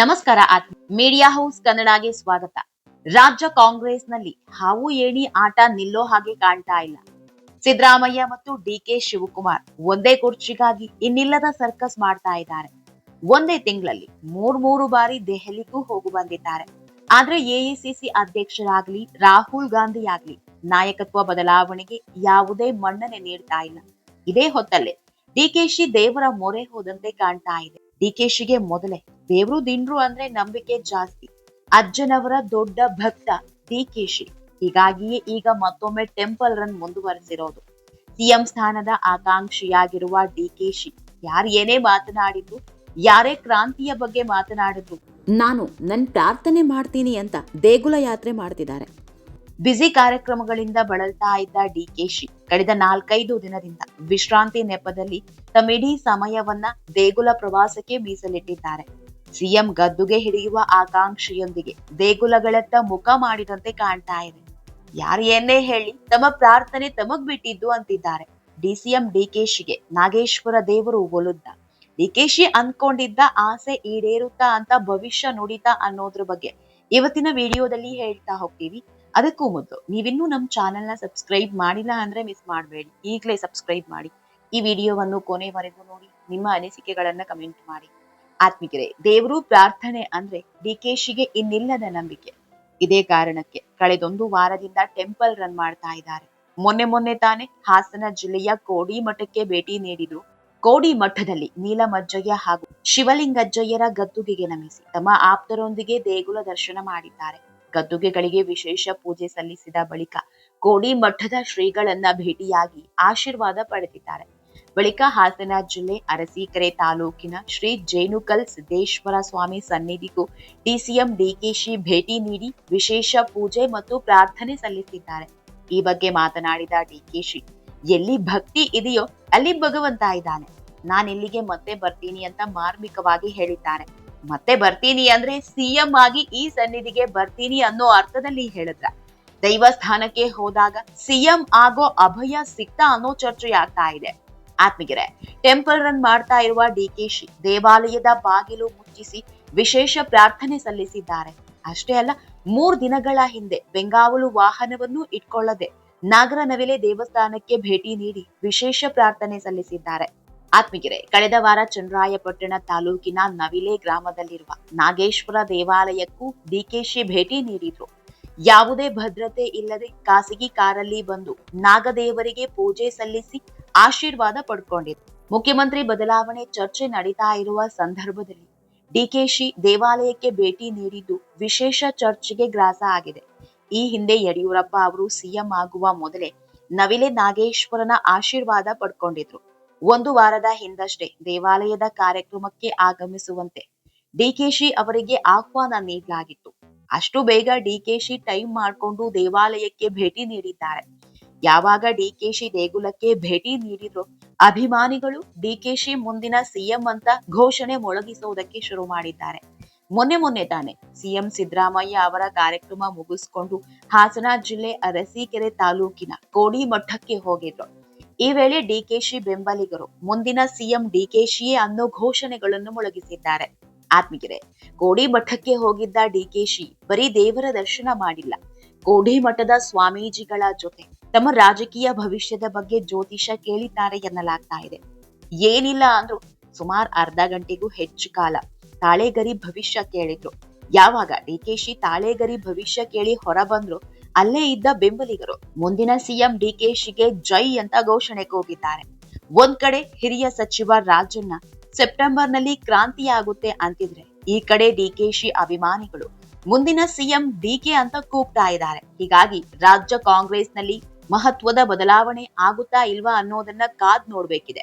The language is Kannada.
ನಮಸ್ಕಾರ ಆತ್ಮ. ಮೀಡಿಯಾ ಹೌಸ್ ಕನ್ನಡಗೆ ಸ್ವಾಗತ. ರಾಜ್ಯ ಕಾಂಗ್ರೆಸ್ನಲ್ಲಿ ಹಾವು ಏಣಿ ಆಟ ನಿಲ್ಲೋ ಹಾಗೆ ಕಾಣ್ತಾ ಇಲ್ಲ. ಸಿದ್ದರಾಮಯ್ಯ ಮತ್ತು ಡಿ ಕೆ ಶಿವಕುಮಾರ್ ಒಂದೇ ಕುರ್ಚಿಗಾಗಿ ಇನ್ನಿಲ್ಲದ ಸರ್ಕಸ್ ಮಾಡ್ತಾ ಇದ್ದಾರೆ. ಒಂದೇ ತಿಂಗಳಲ್ಲಿ ಮೂರ್ ಮೂರು ಬಾರಿ ದೆಹಲಿಗೂ ಹೋಗು ಬಂದಿದ್ದಾರೆ. ಆದ್ರೆ ಎಐಸಿಸಿ ಅಧ್ಯಕ್ಷರಾಗ್ಲಿ, ರಾಹುಲ್ ಗಾಂಧಿ ಆಗ್ಲಿ ನಾಯಕತ್ವ ಬದಲಾವಣೆಗೆ ಯಾವುದೇ ಮನ್ನಣೆ ನೀಡ್ತಾ ಇಲ್ಲ. ಇದೇ ಹೊತ್ತಲ್ಲೇ ಡಿಕೆಶಿ ದೇವರ ಮೊರೆ ಹೋದಂತೆ ಕಾಣ್ತಾ ಇದೆ. ಡಿಕೆಶಿಗೆ ಮೊದಲೇ. ದೇವ್ರು ದಿಂಡ್ರು ಅಂದ್ರೆ ನಂಬಿಕೆ ಜಾಸ್ತಿ. ಅಜ್ಜನವರ ದೊಡ್ಡ ಭಕ್ತ ಡಿಕೆಶಿ ಹೀಗಾಗಿಯೇ ಈಗ ಮತ್ತೊಮ್ಮೆ ಟೆಂಪಲ್ ರನ್ ಮುಂದುವರೆಸಿರೋದು. ಸಿಎಂ ಸ್ಥಾನದ ಆಕಾಂಕ್ಷಿಯಾಗಿರುವ ಡಿಕೆಶಿ ಯಾರು ಏನೇ ಮಾತನಾಡಿದ್ರು, ಯಾರೇ ಕ್ರಾಂತಿಯ ಬಗ್ಗೆ ಮಾತನಾಡಿದ್ರು. ನಾನು ನನ್ನ ಪ್ರಾರ್ಥನೆ ಮಾಡ್ತೀನಿ ಅಂತ ದೇಗುಲ ಯಾತ್ರೆ ಮಾಡ್ತಿದ್ದಾರೆ. ಬ್ಯುಸಿ ಕಾರ್ಯಕ್ರಮಗಳಿಂದ ಬಳಲ್ತಾ ಇದ್ದ ಡಿಕೆಶಿ ಕಳೆದ ನಾಲ್ಕೈದು ದಿನದಿಂದ ವಿಶ್ರಾಂತಿ ನೆಪದಲ್ಲಿ ತಮ್ಮಿಡೀ ಸಮಯವನ್ನ ದೇಗುಲ ಪ್ರವಾಸಕ್ಕೆ ಮೀಸಲಿಟ್ಟಿದ್ದಾರೆ. ಸಿಎಂ ಗದ್ದುಗೆ ಹಿಡಿಯುವ ಆಕಾಂಕ್ಷೆಯೊಂದಿಗೆ ದೇಗುಲಗಳತ್ತ ಮುಖ ಮಾಡಿದಂತೆ ಕಾಣ್ತಾ ಇದೆ. ಯಾರು ಏನೇ ಹೇಳಿ ತಮ್ಮ ಪ್ರಾರ್ಥನೆ ತಮಗ್ ಬಿಟ್ಟಿದ್ದು ಅಂತಿದ್ದಾರೆ ಡಿಸಿಎಂ ಡಿಕೆಶಿಗೆ ನಾಗೇಶ್ವರ ದೇವರು ಒಲುದ್ದ. ಡಿಕೆಶಿ ಅನ್ಕೊಂಡಿದ್ದ ಆಸೆ ಈಡೇರುತ್ತಾ ಅಂತ ಭವಿಷ್ಯ ನುಡಿತಾ ಅನ್ನೋದ್ರ ಬಗ್ಗೆ ಇವತ್ತಿನ ವಿಡಿಯೋದಲ್ಲಿ ಹೇಳ್ತಾ ಹೋಗ್ತೀವಿ. ಅದಕ್ಕೂ ಮೊದಲು ನೀವಿನ್ನೂ ನಮ್ಮ ಚಾನೆಲ್ನ ಸಬ್ಸ್ಕ್ರೈಬ್ ಮಾಡಿಲ್ಲ ಅಂದ್ರೆ ಮಿಸ್ ಮಾಡಬೇಡಿ. ಈಗಲೇ ಸಬ್ಸ್ಕ್ರೈಬ್ ಮಾಡಿ. ಈ ವಿಡಿಯೋವನ್ನು ಕೊನೆವರೆಗೂ ನೋಡಿ, ನಿಮ್ಮ ಅನಿಸಿಕೆಗಳನ್ನ ಕಮೆಂಟ್ ಮಾಡಿ. ಆತ್ಮಿಕರೇ, ದೇವರು ಪ್ರಾರ್ಥನೆ ಅಂದ್ರೆ ಡಿ ಕೆಶಿಗೆ ಇನ್ನಿಲ್ಲದ ನಂಬಿಕೆ. ಇದೇ ಕಾರಣಕ್ಕೆ ಕಳೆದೊಂದು ವಾರದಿಂದ ಟೆಂಪಲ್ ರನ್ ಮಾಡ್ತಾ ಇದ್ದಾರೆ. ಮೊನ್ನೆ ಮೊನ್ನೆ ತಾನೇ ಹಾಸನ ಜಿಲ್ಲೆಯ ಕೋಡಿ ಮಠಕ್ಕೆ ಭೇಟಿ ನೀಡಿದ್ರು. ಕೋಡಿ ಮಠದಲ್ಲಿ ನೀಲಮಜ್ಜಯ್ಯ ಹಾಗೂ ಶಿವಲಿಂಗಜ್ಜಯ್ಯರ ಗದ್ದುಗೆಗೆ ನಮಿಸಿ ತಮ್ಮ ಆಪ್ತರೊಂದಿಗೆ ದೇಗುಲ ದರ್ಶನ ಮಾಡಿದ್ದಾರೆ. ಗದ್ದುಗೆಗಳಿಗೆ ವಿಶೇಷ ಪೂಜೆ ಸಲ್ಲಿಸಿದ ಬಳಿಕ ಕೋಡಿ ಮಠದ ಶ್ರೀಗಳನ್ನ ಭೇಟಿಯಾಗಿ ಆಶೀರ್ವಾದ ಪಡೆದಿದ್ದಾರೆ. ಬಳಿಕ ಹಾಸನ ಜಿಲ್ಲೆ ಅರಸೀಕೆರೆ ತಾಲೂಕಿನ ಶ್ರೀ ಜೇನುಕಲ್ ಸಿದ್ದೇಶ್ವರ ಸ್ವಾಮಿ ಸನ್ನಿಧಿಗೂ ಡಿಸಿಎಂ ಡಿಕೆಶಿ ಭೇಟಿ ನೀಡಿ ವಿಶೇಷ ಪೂಜೆ ಮತ್ತು ಪ್ರಾರ್ಥನೆ ಸಲ್ಲಿಸಿದ್ದಾರೆ. ಈ ಬಗ್ಗೆ ಮಾತನಾಡಿದ ಡಿಕೆಶಿ ಎಲ್ಲಿ ಭಕ್ತಿ ಇದೆಯೋ ಅಲ್ಲಿ ಭಗವಂತ ಇದ್ದಾನೆ ನಾನು ಇಲ್ಲಿಗೆ ಮತ್ತೆ ಬರ್ತೀನಿ ಅಂತ ಮಾರ್ಮಿಕವಾಗಿ ಹೇಳಿದ್ದಾರೆ. ಮತ್ತೆ ಬರ್ತೀನಿ ಅಂದ್ರೆ ಸಿಎಂ ಆಗಿ ಈ ಸನ್ನಿಧಿಗೆ ಬರ್ತೀನಿ ಅನ್ನೋ ಅರ್ಥದಲ್ಲಿ ಹೇಳಿದ್ರ. ದೈವಸ್ಥಾನಕ್ಕೆ ಹೋದಾಗ ಸಿಎಂ ಆಗೋ ಅಭಯ ಸಿಕ್ತ ಅನ್ನೋ ಚರ್ಚೆ ಆಗ್ತಾ ಇದೆ. ಆತ್ಮಗಿರೆ ಟೆಂಪಲ್ ರನ್ ಮಾಡ್ತಾ ಇರುವ ಡಿಕೆಶಿ ದೇವಾಲಯದ ಬಾಗಿಲು ಮುಚ್ಚಿಸಿ ವಿಶೇಷ ಪ್ರಾರ್ಥನೆ ಸಲ್ಲಿಸಿದ್ದಾರೆ. ಅಷ್ಟೇ ಅಲ್ಲ, ಮೂರ್ ದಿನಗಳ ಹಿಂದೆ ಬೆಂಗಾವಲು ವಾಹನವನ್ನು ಇಟ್ಕೊಳ್ಳದೆ ನಾಗರನವಿಲೆ ದೇವಸ್ಥಾನಕ್ಕೆ ಭೇಟಿ ನೀಡಿ ವಿಶೇಷ ಪ್ರಾರ್ಥನೆ ಸಲ್ಲಿಸಿದ್ದಾರೆ. ಆತ್ಮಗಿರೆ ಕಳೆದ ವಾರ ಚನ್ನರಾಯಪಟ್ಟಣ ತಾಲೂಕಿನ ನವಿಲೆ ಗ್ರಾಮದಲ್ಲಿರುವ ನಾಗೇಶ್ವರ ದೇವಾಲಯಕ್ಕೂ ಡಿಕೆಶಿ ಭೇಟಿ ನೀಡಿದ್ರು. ಯಾವುದೇ ಭದ್ರತೆ ಇಲ್ಲದೆ ಖಾಸಗಿ ಕಾರಲ್ಲಿ ಬಂದು ನಾಗದೇವರಿಗೆ ಪೂಜೆ ಸಲ್ಲಿಸಿ ಆಶೀರ್ವಾದ ಪಡ್ಕೊಂಡಿದ್ರು. ಮುಖ್ಯಮಂತ್ರಿ ಬದಲಾವಣೆ ಚರ್ಚೆ ನಡೀತಾ ಇರುವ ಸಂದರ್ಭದಲ್ಲಿ ಡಿಕೆಶಿ ದೇವಾಲಯಕ್ಕೆ ಭೇಟಿ ನೀಡಿದ್ದು ವಿಶೇಷ ಚರ್ಚೆಗೆ ಗ್ರಾಸ ಆಗಿದೆ. ಈ ಹಿಂದೆ ಯಡಿಯೂರಪ್ಪ ಅವರು ಸಿಎಂ ಆಗುವ ಮೊದಲೇ ನವಿಲೆ ನಾಗೇಶ್ವರನ ಆಶೀರ್ವಾದ ಪಡ್ಕೊಂಡಿದ್ರು. ಒಂದು ವಾರದ ಹಿಂದಷ್ಟೇ ದೇವಾಲಯದ ಕಾರ್ಯಕ್ರಮಕ್ಕೆ ಆಗಮಿಸುವಂತೆ ಡಿಕೆಶಿ ಅವರಿಗೆ ಆಹ್ವಾನ ನೀಡಲಾಗಿತ್ತು. ಅಷ್ಟು ಬೇಗ ಡಿಕೆಶಿ ಟೈಮ್ ಮಾಡಿಕೊಂಡು ದೇವಾಲಯಕ್ಕೆ ಭೇಟಿ ನೀಡಿದ್ದಾರೆ. ಯಾವಾಗ ಡಿಕೆಶಿ ದೇಗುಲಕ್ಕೆ ಭೇಟಿ ನೀಡಿದ್ರು ಅಭಿಮಾನಿಗಳು ಡಿಕೆಶಿ ಮುಂದಿನ ಸಿಎಂ ಅಂತ ಘೋಷಣೆ ಮೊಳಗಿಸುವುದಕ್ಕೆ ಶುರು ಮಾಡಿದ್ದಾರೆ. ಮೊನ್ನೆ ಮೊನ್ನೆ ತಾನೆ ಸಿಎಂ ಸಿದ್ದರಾಮಯ್ಯ ಅವರ ಕಾರ್ಯಕ್ರಮ ಮುಗಿಸ್ಕೊಂಡು ಹಾಸನ ಜಿಲ್ಲೆ ಅರಸೀಕೆರೆ ತಾಲೂಕಿನ ಕೋಡಿ ಮಠಕ್ಕೆ ಹೋಗಿದ್ರು. ಈ ವೇಳೆ ಡಿಕೆಶಿ ಬೆಂಬಲಿಗರು ಮುಂದಿನ ಸಿಎಂ ಡಿಕೆಶಿಯೇ ಅನ್ನೋ ಘೋಷಣೆಗಳನ್ನು ಮೊಳಗಿಸಿದ್ದಾರೆ. ಆತ್ಮಿಗೆರೆ ಕೋಡಿ ಮಠಕ್ಕೆ ಹೋಗಿದ್ದ ಡಿಕೆಶಿ ಬರೀ ದೇವರ ದರ್ಶನ ಮಾಡಿಲ್ಲ. ಕೋಡಿ ಮಠದ ಸ್ವಾಮೀಜಿಗಳ ಜೊತೆ ತಮ್ಮ ರಾಜಕೀಯ ಭವಿಷ್ಯದ ಬಗ್ಗೆ ಜ್ಯೋತಿಷ ಕೇಳಿದ್ದಾರೆ ಎನ್ನಲಾಗ್ತಾ ಇದೆ. ಏನಿಲ್ಲ ಅಂದ್ರೂ ಸುಮಾರು ಅರ್ಧ ಗಂಟೆಗೂ ಹೆಚ್ಚು ಕಾಲ ತಾಳೆಗರಿ ಭವಿಷ್ಯ ಕೇಳಿದ್ರು. ಯಾವಾಗ ಡಿಕೆಶಿ ತಾಳೆಗರಿ ಭವಿಷ್ಯ ಕೇಳಿ ಹೊರ ಬಂದ್ರು ಅಲ್ಲೇ ಇದ್ದ ಬೆಂಬಲಿಗರು. ಮುಂದಿನ ಸಿಎಂ ಡಿಕೆಶಿಗೆ ಜೈ ಅಂತ ಘೋಷಣೆ ಕೂಗಿದ್ದಾರೆ. ಒಂದ್ ಕಡೆ ಹಿರಿಯ ಸಚಿವ ರಾಜಣ್ಣ ಸೆಪ್ಟೆಂಬರ್ನಲ್ಲಿ ಕ್ರಾಂತಿಯಾಗುತ್ತೆ ಅಂತಿದ್ರೆ, ಈ ಕಡೆ ಡಿಕೆಶಿ ಅಭಿಮಾನಿಗಳು ಮುಂದಿನ ಸಿಎಂ ಡಿಕೆ ಅಂತ ಕೂಗ್ತಾ ಇದ್ದಾರೆ. ಹೀಗಾಗಿ ರಾಜ್ಯ ಕಾಂಗ್ರೆಸ್ನಲ್ಲಿ ಮಹತ್ವದ ಬದಲಾವಣೆ ಆಗುತ್ತಾ ಇಲ್ವಾ ಅನ್ನೋದನ್ನ ಕಾದ್ ನೋಡ್ಬೇಕಿದೆ.